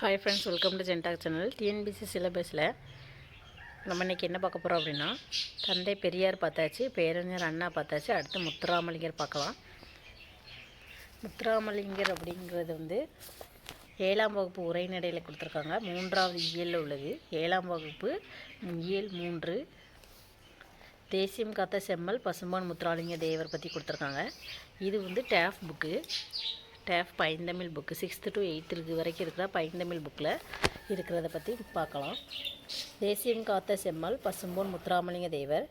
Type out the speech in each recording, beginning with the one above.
Hi friends welcome to Gentak channel TNPSC சிலபஸில் நம்ம இன்றைக்கி என்ன பார்க்க போகிறோம் அப்படின்னா தந்தை பெரியார் பார்த்தாச்சு பேரறிஞர் அண்ணா பார்த்தாச்சு அடுத்து முத்துராமலிங்கர் பார்க்கலாம். முத்துராமலிங்கர் அப்படிங்கிறது வந்து ஏழாம் வகுப்பு உரைநடையில் கொடுத்துருக்காங்க. மூன்றாவது இயலில் உள்ளது. ஏழாம் வகுப்பு இயல் மூன்று. தேசியம் காத்த செம்மல் பசும்பான் முத்துராமலிங்க தேவர் பற்றி கொடுத்துருக்காங்க. இது வந்து டேஃப் புக்கு டேஃப் பைந்தமிழ் புக்கு சிக்ஸ்த்து டு எயித்து வரைக்கும் இருக்கிற பைந்தமிழ் புக்கில் இருக்கிறத பற்றி பார்க்கலாம். தேசியம் காத்த செம்மல் பசும்பொன் முத்துராமலிங்க தேவர்.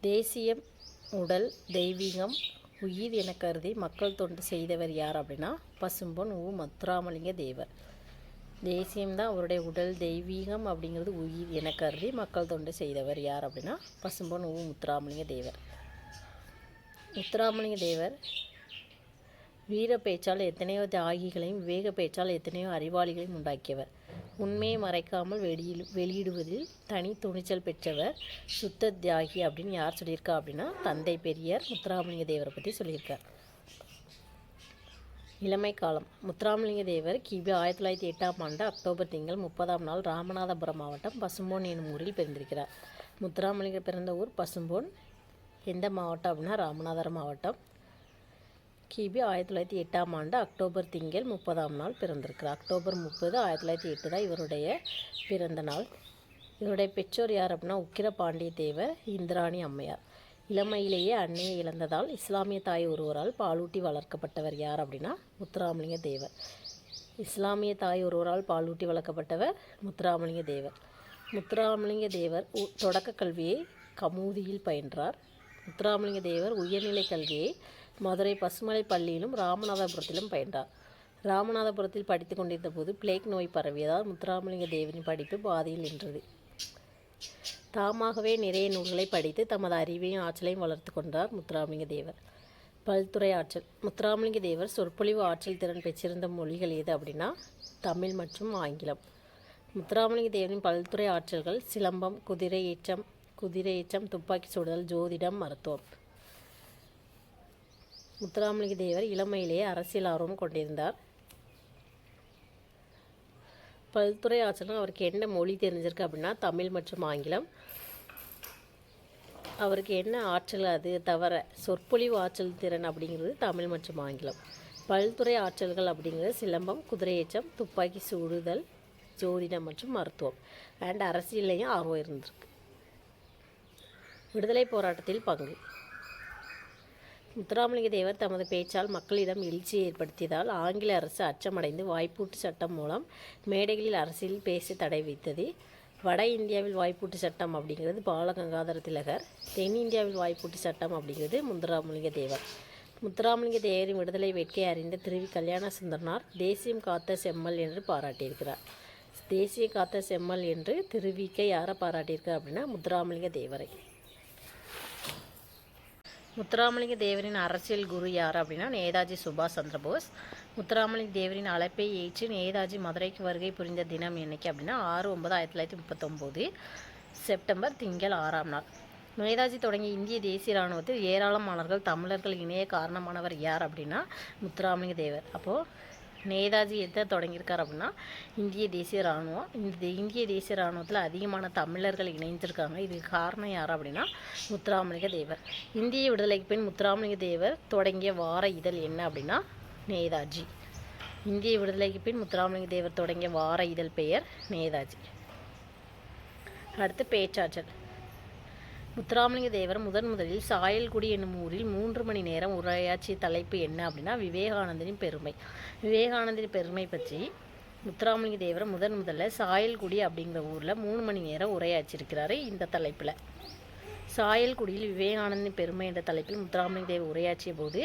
தேசியம் உடல் தெய்வீகம் உயிர் என கருதி மக்கள் தொண்டு செய்தவர் யார் அப்படின்னா பசும்பொன் உ. முத்துராமலிங்க தேவர். தேசியம்தான் அவருடைய உடல் தெய்வீகம் அப்படிங்கிறது உயிர் என கருதி மக்கள் தொண்டு செய்தவர் யார் அப்படின்னா பசும்பொன் உ. முத்துராமலிங்க தேவர். முத்துராமலிங்க தேவர் வீர பேச்சால் எத்தனையோ தியாகிகளையும் விவேக பேச்சால் எத்தனையோ அறிவாளிகளையும் உண்டாக்கியவர். உண்மையை மறைக்காமல் வெளியில் வெளியிடுவதில் தனி துணிச்சல் பெற்றவர் சுத்த தியாகி அப்படின்னு யார் சொல்லியிருக்கா அப்படின்னா தந்தை பெரியார் முத்துராமலிங்க தேவரை பற்றி சொல்லியிருக்கார். இளமை காலம். முத்துராமலிங்க தேவர் கிபி ஆயிரத்தி தொள்ளாயிரத்தி எட்டாம் ஆண்டு அக்டோபர் திங்கள் முப்பதாம் நாள் ராமநாதபுரம் மாவட்டம் பசும்போன் என்னும் ஊரில் பிறந்திருக்கிறார். முத்துராமலிங்க பிறந்த ஊர் பசும்போன். எந்த மாவட்டம் அப்படின்னா ராமநாதபுரம் மாவட்டம். கிபி ஆயிரத்தி தொள்ளாயிரத்தி எட்டாம் ஆண்டு அக்டோபர் திங்கள் முப்பதாம் நாள் பிறந்திருக்கிறார். அக்டோபர் முப்பது ஆயிரத்தி தொள்ளாயிரத்தி எட்டு தான் இவருடைய பிறந்த நாள். இவருடைய பெற்றோர் யார் அப்படின்னா உக்கிர பாண்டிய தேவர் இந்திராணி அம்மையார். இளமையிலேயே அன்னையை இழந்ததால் இஸ்லாமிய தாய் ஒருவரால் பாலூட்டி வளர்க்கப்பட்டவர் யார் அப்படின்னா முத்துராமலிங்க தேவர். இஸ்லாமிய தாய் ஒருவரால் பாலூட்டி வளர்க்கப்பட்டவர் முத்துராமலிங்க தேவர். முத்துராமலிங்க தேவர் உ- தொடக்க கல்வியை கமூதியில் பயின்றார். முத்துராமலிங்க தேவர் உயர்நிலை கல்வியை மதுரை பசுமலை பள்ளியிலும் ராமநாதபுரத்திலும் பயின்றார். ராமநாதபுரத்தில் படித்து கொண்டிருந்த போது பிளேக் நோய் பரவியதால் முத்துராமலிங்க தேவனின் படிப்பு பாதியில் நின்றது. தாமாகவே நிறைய நூல்களை படித்து தமது அறிவையும் ஆற்றலையும் வளர்த்து கொண்டார் முத்துராமலிங்க தேவர். பல்துறை ஆற்றல். முத்துராமலிங்க தேவர் சொற்பொழிவு ஆற்றல் திறன் பெற்றிருந்த மொழிகள் எது அப்படின்னா தமிழ் மற்றும் ஆங்கிலம். முத்துராமலிங்க தேவரின் பல்துறை ஆற்றல்கள் சிலம்பம் குதிரை ஏற்றம் குதிரை ஏற்றம் துப்பாக்கி சுடுதல் ஜோதிடம் மருத்துவம். முத்துராமலிங்க தேவர் இளமையிலேயே அரசியல் ஆர்வம் கொண்டிருந்தார். பல்துறை ஆற்றலும் அவருக்கு என்ன மொழி தெரிஞ்சிருக்கு அப்படின்னா தமிழ் மற்றும் ஆங்கிலம். அவருக்கு என்ன ஆற்றல் அது தவிர சொற்பொழிவு ஆற்றல் திறன் அப்படிங்கிறது தமிழ் மற்றும் ஆங்கிலம். பல்துறை ஆற்றல்கள் அப்படிங்கிறது சிலம்பம் குதிரையேற்றம் துப்பாக்கி சுடுதல் ஜோதிடம் மற்றும் மருத்துவம். அண்ட் அரசியல்லையும் ஆர்வம் இருந்திருக்கு. விடுதலை போராட்டத்தில் பங்கு. முத்துராமலிங்க தேவர் தமது பேச்சால் மக்களிடம் எழுச்சியை ஏற்படுத்தியதால் ஆங்கில அரசு அச்சமடைந்து வாய்ப்பூட்டு சட்டம் மூலம் மேடைகளில் அரசியல் பேச தடை வைத்தது வட இந்தியாவில் வாய்ப்பூட்டு சட்டம் அப்படிங்கிறது பாலகங்காதர திலகர். தென்னிந்தியாவில் வாய்ப்பூட்டு சட்டம் அப்படிங்கிறது முத்துராமலிங்க தேவர். முத்துராமலிங்க தேவரின் விடுதலை வேட்கை அறிந்த திருவி கல்யாண சுந்தரனார் தேசியம் காத்த செம்மல் என்று பாராட்டியிருக்கிறார். தேசிய காத்த செம்மல் என்று திருவிக்கை யாரை பாராட்டியிருக்கார் அப்படின்னா முத்துராமலிங்க தேவரை. முத்துராமலிங்க தேவரின் அரசியல் குரு யார் அப்படின்னா நேதாஜி சுபாஷ் சந்திரபோஸ் முத்துராமலிங்க தேவரின் அழைப்பை ஏற்று நேதாஜி மதுரைக்கு வருகை புரிந்த தினம் என்னைக்கு அப்படின்னா ஆறு ஒன்பது ஆயிரத்தி தொள்ளாயிரத்தி முப்பத்தொம்போது செப்டம்பர் திங்கள் ஆறாம் நாள். நேதாஜி தொடங்கிய இந்திய தேசிய இராணுவத்தில் ஏராளமானவர்கள் தமிழர்கள் இணைய காரணமானவர் யார் அப்படின்னா முத்துராமலிங்க தேவர். அப்போது நேதாஜி எதை தொடங்கியிருக்கார் அப்படின்னா இந்திய தேசிய இராணுவம். இந்த இந்திய தேசிய இராணுவத்தில் அதிகமான தமிழர்கள் இணைஞ்சிருக்காங்க இதுக்கு காரணம் யார் அப்படின்னா முத்துராமலிங்க தேவர். இந்திய விடுதலைக்கு பின் முத்துராமலிங்க தேவர் தொடங்கிய வார இதழ் என்ன அப்படின்னா நேதாஜி. இந்திய விடுதலைக்கு பின் முத்துராமலிங்க தேவர் தொடங்கிய வார இதழ் பெயர் நேதாஜி. அடுத்து பேச்சாற்றல் முத்துராமலிங்க தேவர் முதன் முதலில் சாயல்குடி என்னும் ஊரில் மூன்று மணி நேரம் உரையாற்றிய தலைப்பு என்ன அப்படின்னா விவேகானந்தரின் பெருமை. விவேகானந்தரின் பெருமை பற்றி முத்துராமலிங்க தேவர் முதன் முதல்ல சாயல்குடி அப்படிங்கிற ஊரில் மூணு மணி நேரம் உரையாற்றியிருக்கிறாரு இந்த தலைப்பில். சாயல்குடியில் விவேகானந்தன் பெருமை என்ற தலைப்பில் முத்துராமலிங்க தேவர் உரையாற்றிய போது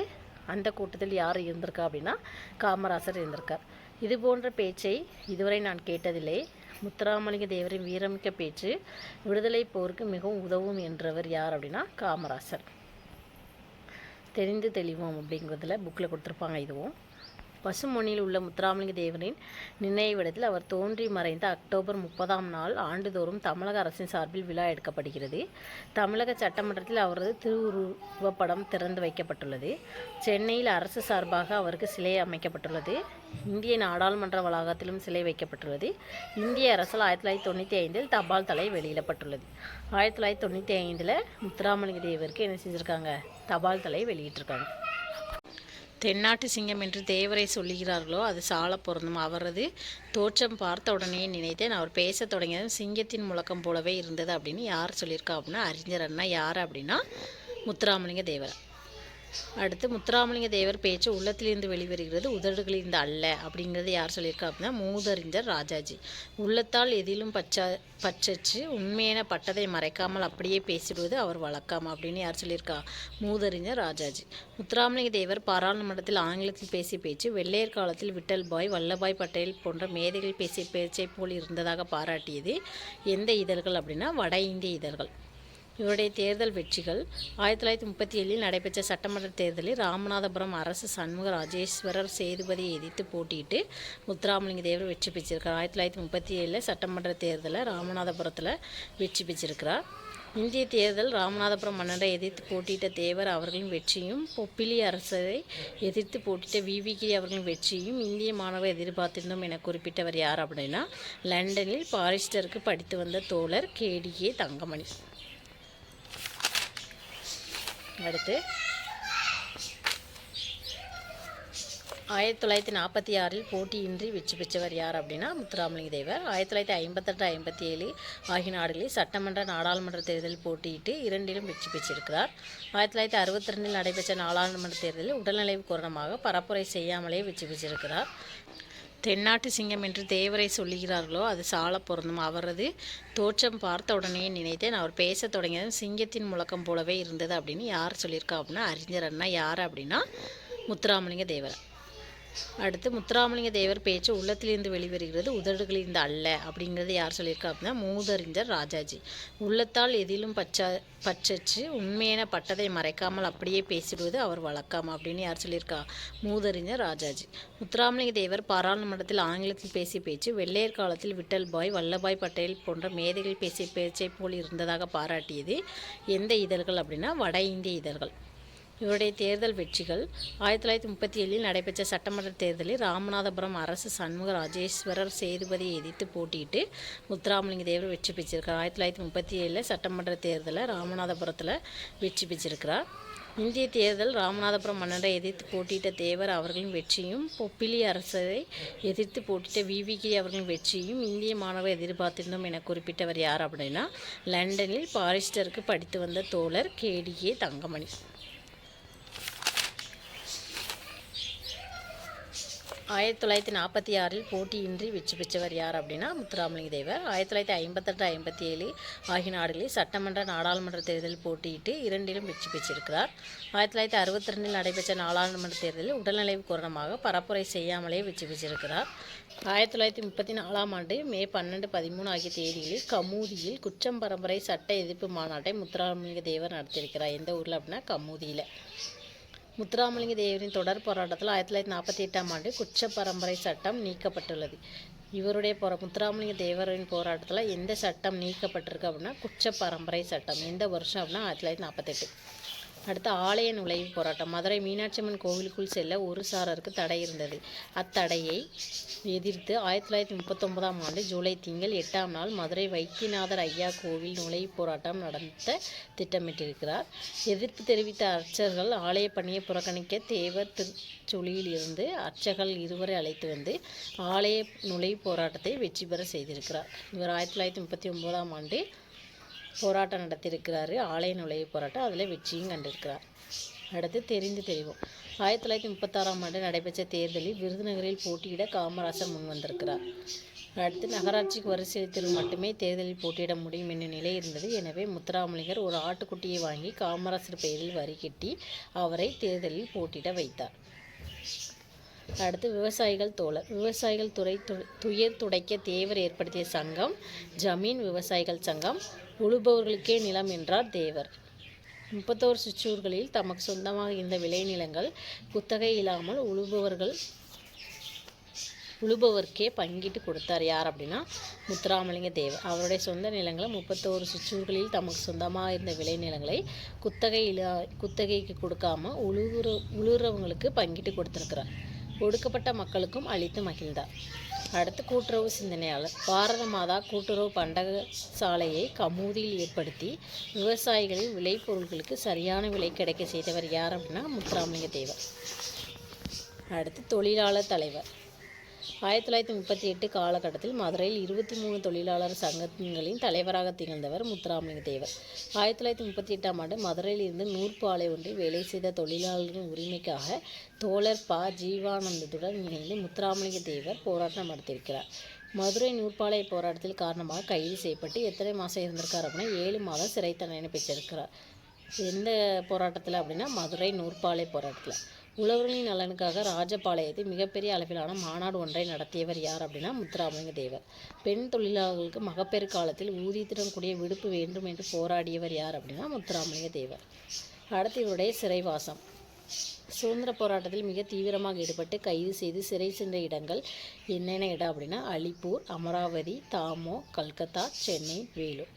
அந்த கூட்டத்தில் யார் இருந்திருக்கா அப்படின்னா காமராசர் இருந்திருக்கார். இது போன்ற பேச்சை இதுவரை நான் கேட்டதில்லை. முத்துராமலிங்க தேவரின் வீரமிக்க பேச்சு விடுதலை போருக்கு மிகவும் உதவும் என்றவர் யார் அப்படின்னா காமராசர். தெரிந்து தெளிவோம் அப்படிங்கிறதுல புக்கில் கொடுத்துருப்பாங்க இதுவும். பசுமொனியில் உள்ள முத்துராமலிங்க தேவரின் நினைவிடத்தில் அவர் தோன்றி மறைந்த அக்டோபர் முப்பதாம் நாள் ஆண்டுதோறும் தமிழக அரசின் சார்பில் விழா எடுக்கப்படுகிறது. தமிழக சட்டமன்றத்தில் அவரது திருவுருவப்படம் திறந்து வைக்கப்பட்டுள்ளது. சென்னையில் அரசு சார்பாக அவருக்கு சிலை அமைக்கப்பட்டுள்ளது. இந்திய நாடாளுமன்ற வளாகத்திலும் சிலை வைக்கப்பட்டுள்ளது. இந்திய அரசால் ஆயிரத்தி தொள்ளாயிரத்தி தொண்ணூற்றி ஐந்தில் தபால் தலை வெளியிடப்பட்டுள்ளது. ஆயிரத்தி தொள்ளாயிரத்தி தொண்ணூற்றி ஐந்தில் முத்துராமலிங்க தேவருக்கு என்ன செஞ்சுருக்காங்க? தபால் தலை வெளியிட்டிருக்காங்க. தென்னாட்டு சிங்கம் என்று தேவரை சொல்லுகிறார்களோ அது சால பொருந்தும். அவரது தோற்றம் பார்த்த உடனே நினைத்தேன். அவர் பேசத் தொடங்கியதும் சிங்கத்தின் முழக்கம் போலவே இருந்தது அப்படின்னு யார் சொல்லியிருக்கா அப்படின்னா அறிஞர் அண்ணா. யார் அப்படின்னா முத்துராமலிங்க தேவர். அடுத்து முத்துராமலிங்க தேவர் பேச்சு உள்ளத்திலிருந்து வெளிவருகிறது உதடுகளிலிருந்து அல்ல அப்படிங்கிறது யார் சொல்லியிருக்கா அப்படின்னா மூதறிஞர் ராஜாஜி. உள்ளத்தால் எதிலும் பச்சா பச்சச்சு உண்மையான பட்டதை மறைக்காமல் அப்படியே பேசிடுவது அவர் வழக்கம் அப்படின்னு யார் சொல்லியிருக்கா? மூதறிஞர் ராஜாஜி. முத்துராமலிங்க தேவர் பாராளுமன்றத்தில் ஆங்கிலத்தில் பேசிய பேச்சு வெள்ளையர் காலத்தில் விட்டல் பாய் வல்லபாய் பட்டேல் போன்ற மேதைகள் பேசிய பேச்சை போல் இருந்ததாக பாராட்டியது எந்த இதழ்கள் அப்படின்னா வட இந்திய இதழ்கள். இவருடைய தேர்தல் வெற்றிகள் ஆயிரத்தி தொள்ளாயிரத்தி முப்பத்தி ஏழில் நடைபெற்ற சட்டமன்ற தேர்தலில் ராமநாதபுரம் அரசு சண்முக ராஜேஸ்வரர் சேதுபதியை எதிர்த்து போட்டியிட்டு முத்துராமலிங்க தேவர் வெற்றி பெற்றிருக்கார் ஆயிரத்தி தொள்ளாயிரத்தி முப்பத்தி ஏழில் சட்டமன்ற தேர்தலில் ராமநாதபுரத்தில் வெற்றி பெற்றிருக்கிறார். இந்திய தேர்தல் ராமநாதபுரம் மன்னரை எதிர்த்து போட்டியிட்ட தேவர் அவர்களின் வெற்றியும் பொப்பிலி அரசரை எதிர்த்து போட்டியிட்ட விவிகிரி அவர்களின் வெற்றியும் இந்திய மாணவர் எதிர்பார்த்திருந்தோம் என குறிப்பிட்டவர் யார் அப்படின்னா லண்டனில் பாரிஸ்டருக்கு படித்து வந்த தோழர் கேடிஏ தங்கமணி. அடுத்து ஆயிரத்தி தொள்ளாயிரத்தி நாற்பத்தி ஆறில் போட்டியின்றி வெற்றி பெற்றவர் யார் அப்படின்னா முத்துராமலிங்க தேவர். ஆயிரத்தி தொள்ளாயிரத்தி ஐம்பத்தெட்டு ஐம்பத்தி ஏழு ஆகிய நாடுகளில் சட்டமன்ற நாடாளுமன்ற தேர்தலில் போட்டியிட்டு இரண்டிலும் வெற்றி பெற்றிருக்கிறார். ஆயிரத்தி தொள்ளாயிரத்தி அறுபத்தி ரெண்டில் நடைபெற்ற நாடாளுமன்ற தேர்தலில் உடல்நிலை காரணமாக பரப்புரை செய்யாமலே வெற்றி பெற்றிருக்கிறார். தென்னாட்டு சிங்கம் என்று தேவரை சொல்லுகிறார்களோ அது சால பொருந்தும். அவரது தோற்றம் பார்த்த உடனே நினைத்தேன். அவர் பேசத் தொடங்கியதும் சிங்கத்தின் முழக்கம் போலவே இருந்தது அப்படின்னு யார் சொல்லியிருக்கா அப்படின்னா அறிஞர் அண்ணா. யார் அப்படின்னா முத்துராமலிங்க தேவர். அடுத்து முத்துராமலிங்க தேவர் பேச்சு உள்ளத்திலிருந்து வெளிவருகிறது உதடுகளிலிருந்து அல்ல அப்படிங்கிறது யார் சொல்லியிருக்கா அப்படின்னா மூதறிஞர் ராஜாஜி. உள்ளத்தால் எதிலும் பச்சா பச்சச்சு உண்மையான பட்டதை மறைக்காமல் அப்படியே பேசிடுவது அவர் வழக்கம் அப்படின்னு யார் சொல்லியிருக்கா? மூதறிஞர் ராஜாஜி. முத்துராமலிங்க தேவர் பாராளுமன்றத்தில் ஆங்கிலத்தில் பேசிய பேச்சு வெள்ளையர் காலத்தில் விட்டல் பாய் வல்லபாய் பட்டேல் போன்ற மேதைகள் பேசிய பேச்சை போல் இருந்ததாக பாராட்டியது எந்த இதழ்கள் அப்படின்னா வட இந்திய இதழ்கள். இவருடைய தேர்தல் வெற்றிகள் ஆயிரத்தி தொள்ளாயிரத்தி முப்பத்தி ஏழில் நடைபெற்ற சட்டமன்ற தேர்தலில் ராமநாதபுரம் அரசு சண்முக ராஜேஸ்வரர் சேதுபதியை எதிர்த்து போட்டியிட்டு முத்துராமலிங்க தேவர் வெற்றி பெற்றிருக்கார் ஆயிரத்தி தொள்ளாயிரத்தி முப்பத்தி ஏழில் சட்டமன்ற தேர்தலில் ராமநாதபுரத்தில் வெற்றி பெற்றிருக்கிறார். இந்திய தேர்தல் ராமநாதபுரம் மன்னரை எதிர்த்து போட்டியிட்ட தேவர் அவர்களின் வெற்றியும் பொப்பிலி அரசரை எதிர்த்து போட்டியிட்ட விவிகே அவர்களின் வெற்றியும் இந்திய மாணவர் எதிர்பார்த்திருந்தோம் என குறிப்பிட்டவர் யார் அப்படின்னா லண்டனில் பாரிஸ்டருக்கு படித்து வந்த தோழர் கேடிஏ தங்கமணி. ஆயிரத்தி தொள்ளாயிரத்தி நாற்பத்தி ஆறில் போட்டியின்றி வெற்றி பெற்றவர் யார் அப்படின்னா முத்துராமலிங்க தேவர் ஆயிரத்தி தொள்ளாயிரத்தி ஐம்பத்தெட்டு ஐம்பத்தி ஏழு ஆகிய நாடுகளில் சட்டமன்ற நாடாளுமன்ற தேர்தலில் போட்டியிட்டு இரண்டிலும் வெற்றி பெற்றிருக்கிறார். ஆயிரத்தி தொள்ளாயிரத்தி அறுபத்தி ரெண்டில் நடைபெற்ற நாடாளுமன்ற தேர்தலில் உடல்நிலை காரணமாக பரப்புரை செய்யாமலே வெற்றி பெற்றிருக்கிறார். ஆயிரத்தி தொள்ளாயிரத்தி முப்பத்தி நாலாம் ஆண்டு மே பன்னெண்டு பதிமூணு ஆகிய தேதிகளில் கமூதியில் குற்றம் பரம்பரை சட்ட எதிர்ப்பு மாநாட்டை முத்துராமலிங்க தேவர் நடத்தியிருக்கிறார். எந்த ஊரில் அப்படின்னா கமூதியில். முத்துராமலிங்க தேவரின் தொடர் போராட்டத்தில் ஆயிரத்தி தொள்ளாயிரத்தி நாற்பத்தி எட்டாம் ஆண்டு குற்ற பரம்பரை சட்டம் நீக்கப்பட்டுள்ளது. இவருடைய போரா முத்துராமலிங்க தேவரின் போராட்டத்தில் எந்த சட்டம் நீக்கப்பட்டிருக்கு அப்படின்னா குற்ற பரம்பரை சட்டம். எந்த வருஷம் அப்படின்னா ஆயிரத்தி தொள்ளாயிரத்தி நாற்பத்தெட்டு. அடுத்து ஆலய நுழைவு போராட்டம். மதுரை மீனாட்சி அம்மன் கோவிலுக்குள் செல்ல ஒரு சாரருக்கு தடை இருந்தது. அத்தடையை எதிர்த்து ஆயிரத்தி தொள்ளாயிரத்தி முப்பத்தொன்பதாம் ஆண்டு ஜூலை திங்கள் எட்டாம் நாள் மதுரை வைத்தியநாதர் ஐயா கோவில் நுழைவு போராட்டம் நடத்த திட்டமிட்டிருக்கிறார். எதிர்ப்பு தெரிவித்த அர்ச்சர்கள் ஆலய பணியை புறக்கணிக்க தேவர் திருச்சொலியில் இருந்து அர்ச்சகர்கள் இருவரை அழைத்து வந்து ஆலய நுழைவு போராட்டத்தை வெற்றி பெற செய்திருக்கிறார். இவர் ஆயிரத்தி தொள்ளாயிரத்தி முப்பத்தி ஒன்பதாம் ஆண்டு போராட்டம் நடத்தியிருக்கிறாரு. ஆலய நுழைவு போராட்டம் அதில் வெற்றியும் கண்டிருக்கிறார். அடுத்து தெரிந்து தெரிவோம். ஆயிரத்தி தொள்ளாயிரத்தி முப்பத்தாறாம் ஆண்டு நடைபெற்ற தேர்தலில் விருதுநகரில் போட்டியிட காமராசர் முன் வந்திருக்கிறார். அடுத்து நகராட்சிக்கு வரிசைத்தில் மட்டுமே தேர்தலில் போட்டியிட முடியும் என்ற நிலை இருந்தது. எனவே முத்துராமலிங்கர் ஒரு ஆட்டுக்குட்டியை வாங்கி காமராசர் பெயரில் வரி கட்டி அவரை தேர்தலில் போட்டியிட வைத்தார். அடுத்து விவசாயிகள் தோழர். விவசாயிகள் துறை து- துயர் துடைக்க தேவர் ஏற்படுத்திய சங்கம் ஜமீன் விவசாயிகள் சங்கம் உழுபவர்களுக்கே நிலம் என்றார் தேவர். முப்பத்தோரு சிற்றூர்களில் தமக்கு சொந்தமாக இருந்த விளைநிலங்கள் குத்தகை இல்லாமல் உழுபவர்கள் உழுபவர்க்கே பங்கிட்டு கொடுத்தார். யார் அப்படின்னா முத்துராமலிங்க தேவர். அவருடைய சொந்த நிலங்களை முப்பத்தோரு சுற்றூர்களில் தமக்கு சொந்தமாக இருந்த விளைநிலங்களை குத்தகை இலா குத்தகைக்கு கொடுக்காம உழுவுற உழுகிறவங்களுக்கு பங்கிட்டு கொடுத்துருக்கிறார். ஒடுக்கப்பட்ட மக்களுக்கும் அளித்து மகிழ்ந்தார். அடுத்து கூட்டுறவு சிந்தனையாளர். பாரத மாதா கூட்டுறவு பண்டக சாலையை கமூதியில் ஏற்படுத்தி விவசாயிகளின் விளைபொருட்களுக்கு சரியான விலை கிடைக்க செய்தவர் யார் அப்படின்னா முத்துராமலிங்க தேவர் அடுத்து தொழிலாளர் தலைவர். ஆயிரத்தி தொள்ளாயிரத்தி முப்பத்தி எட்டு காலகட்டத்தில் மதுரையில் இருபத்தி மூணு தொழிலாளர் சங்கங்களின் தலைவராக திகழ்ந்தவர் முத்துராமலிங்க தேவர். ஆயிரத்தி தொள்ளாயிரத்தி முப்பத்தி எட்டாம் ஆண்டு மதுரையில் இருந்து நூற்பு ஆலை ஒன்றில் வேலை செய்த தொழிலாளர்களின் உரிமைக்காக தோழர் ப. ஜீவானந்தத்துடன் இணைந்து முத்துராமலிங்க தேவர் போராட்டம் நடத்தியிருக்கிறார். மதுரை நூற்பாலை போராட்டத்தில் காரணமாக கைது செய்யப்பட்டு எத்தனை மாதம் இருந்திருக்கார் அப்படின்னா ஏழு மாதம் சிறை தண்டனை பெற்றிருக்கிறார். எந்த போராட்டத்தில் அப்படின்னா மதுரை நூற்பாலை போராட்டத்தில். உழவர்களின் நலனுக்காக ராஜபாளையத்தில் மிகப்பெரிய அளவிலான மாநாடு ஒன்றை நடத்தியவர் யார் அப்படின்னா முத்துராமலிங்க தேவர் பெண் தொழிலாளர்களுக்கு மகப்பேறு காலத்தில் ஊதியத்துடன் கூடிய விடுப்பு வேண்டும் என்று போராடியவர் யார் அப்படின்னா முத்துராமலிங்க தேவர் அடுத்து இவருடைய சிறைவாசம். சுதந்திர போராட்டத்தில் மிக தீவிரமாக ஈடுபட்டு கைது செய்து சிறை சென்ற இடங்கள் என்னென்ன இடம் அப்படின்னா அலிப்பூர் அமராவதி தாமோ கல்கத்தா சென்னை வேலூர்.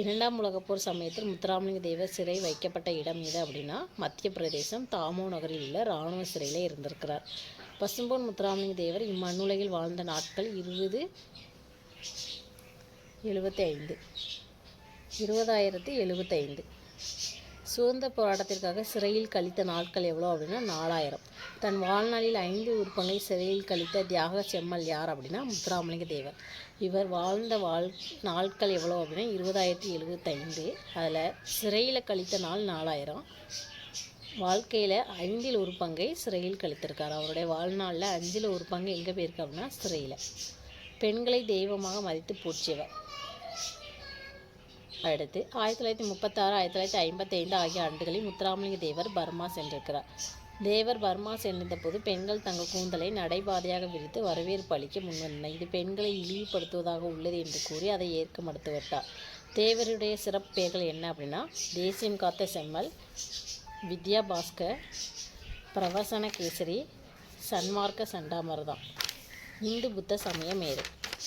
இரண்டாம் உலகப்போர் சமயத்தில் முத்துராமலிங்க தேவர் சிறை வைக்கப்பட்ட இடம் எது அப்படின்னா மத்திய பிரதேசம் தாமோ நகரில் உள்ள இராணுவ சிறையில் இருந்திருக்கிறார். பசும்பொன் முத்துராமலிங்க தேவர் இம்மண்ணுலகில் வாழ்ந்த நாட்கள் இருபது எழுபத்தி ஐந்து இருபதாயிரத்தி எழுபத்தைந்து. சுதந்திர போராட்டத்திற்காக சிறையில் கழித்த நாட்கள் எவ்வளோ அப்படின்னா நாலாயிரம். தன் வாழ்நாளில் ஐந்து உறுப்பங்களை சிறையில் கழித்த தியாக செம்மல் யார் அப்படின்னா முத்துராமலிங்க தேவர் இவர் வாழ்ந்த வாழ் நாட்கள் எவ்வளோ அப்படின்னா இருபதாயிரத்தி எழுபத்தைந்து. அதில் சிறையில் கழித்த நாள் நாலாயிரம். வாழ்க்கையில் ஐந்தில் ஒரு பங்கை சிறையில் கழித்திருக்கார். அவருடைய வாழ்நாளில் அஞ்சில் ஒரு பங்கு எங்கே போயிருக்கு அப்படின்னா சிறையில். பெண்களை தெய்வமாக மதித்து போற்றியவர். அடுத்து ஆயிரத்தி தொள்ளாயிரத்தி முப்பத்தாறு ஆயிரத்தி தொள்ளாயிரத்தி ஐம்பத்தைந்து ஆகிய ஆண்டுகளில் முத்துராமலிங்க தேவர் பர்மா சென்றிருக்கிறார். தேவர் பர்மா சென்றிருந்தபோது பெண்கள் தங்கள் கூந்தலை நடைபாதையாக விரித்து வரவேற்பு அளிக்க முன்வந்தனர். இது பெண்களை இழிவுபடுத்துவதாக உள்ளது என்று கூறி அதை ஏற்க மறுத்துவிட்டார். தேவருடைய சிறப்பு பெயர்கள் என்ன அப்படின்னா தேசியம் காத்த செம்மல் வித்யா பாஸ்கர் பிரவசன கேசரி சன்மார்க்க சண்டாமர்தான் இந்து புத்த சமய மேரு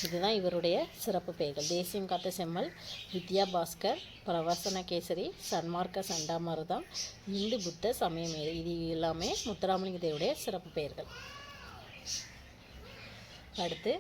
இதுதான் இவருடைய சிறப்பு பெயர்கள். தேசியம் காத்த செம்மல் வித்யா பாஸ்கர் பிரவசன கேசரி சன்மார்க்க சண்டாமருதம் இந்து புத்த சமயம் இது. எல்லாமே முத்துராமலிங்க தேவருடைய சிறப்பு பெயர்கள். அடுத்து